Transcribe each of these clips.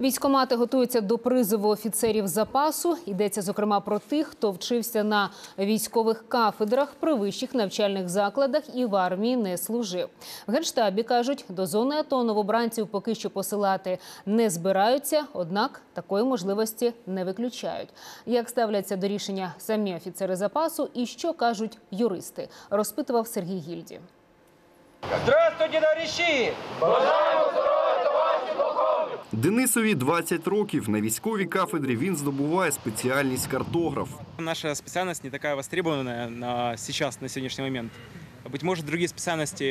Військомати готуються до призову офіцерів запасу. Йдеться зокрема про тих, хто вчився на військових кафедрах при вищих навчальних закладах і в армії не служив. В генштабі кажуть, до зони АТО новобранців поки що посилати не збираються, однак такої можливості не виключають. Як ставляться до рішення самі офіцери запасу і що кажуть юристи, розпитував Сергій Гільді. Здравствуйте, товарищи! Денисові 20 років. На військовій кафедрі він здобуває спеціальність картограф. Наша спеціальність не така востребована на зараз, на сьогоднішній момент. Быть может, другие специальности,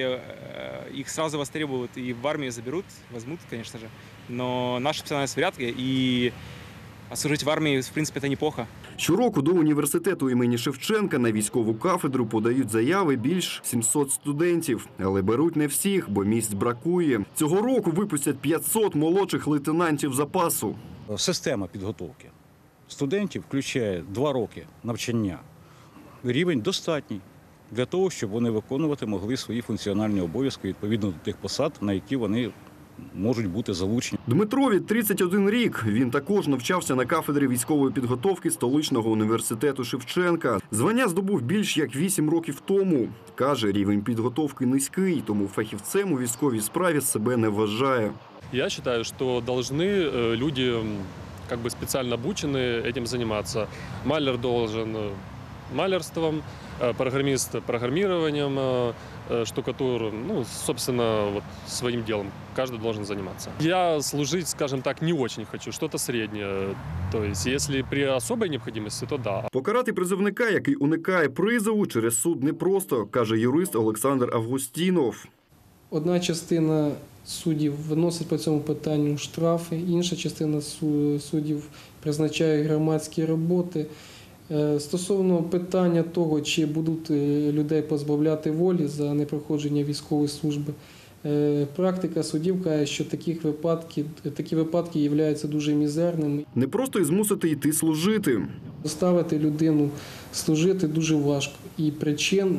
їх их сразу востребуют и в армию заберут, возьмут, конечно же. Но наша специальность вряд ли, и служить в армии, в принципе, это неплохо. Щороку до університету імені Шевченка на військову кафедру подають заяви більш 700 студентів, але беруть не всіх, бо місць бракує. Цього року випустять 500 молодших лейтенантів запасу. Система підготовки студентів включає два роки навчання. Рівень достатній для того, щоб вони виконувати могли свої функціональні обов'язки відповідно до тих посад, на які вони можуть бути залучені. Дмитрові 31 рік. Він також навчався на кафедрі військової підготовки столичного університету Шевченка. Звання здобув більш як 8 років тому. Каже, рівень підготовки низький, тому фахівцем у військовій справі себе не вважає. Я считаю, что должны э, люди, м, как бы специально обученные, этим заниматься. Малер должен э, малярством, э, программист программированием, э, э, штукатур, ну, собственно, вот своим делом. Каждый должен заниматься. Я служить, скажем так, не очень хочу, что-то среднее. То есть, если при особой необходимости, то да. Покарати призовника, який уникає призову через суд непросто, каже юрист Олександр Августінов. Одна частина суддів виносить по цьому питанню штрафи, інша частина су- суддів призначає громадські роботи. Е, Стосовно питання того, чи будуть е, людей позбавляти волі за непроходження військової служби, е, практика судів каже, що таких випадків, такі випадки являються дуже мізерними. Не просто і змусити йти служити. Заставити людину служити дуже важко. І причин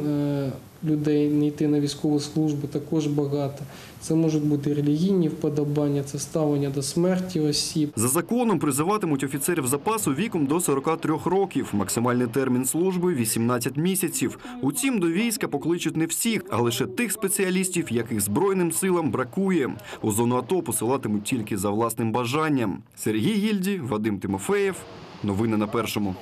людей не йти на військову службу також багато. Це можуть бути релігійні вподобання, це ставлення до смерті осіб. За законом призиватимуть офіцерів запасу віком до 43 років. Максимальний термін служби 18 місяців. Утім, до війська покличуть не всіх, а лише тих спеціалістів, яких збройним силам бракує. У зону АТО посилатимуть тільки за власним бажанням. Сергій Гільді, Вадим Тимофеєв. Новини на першому.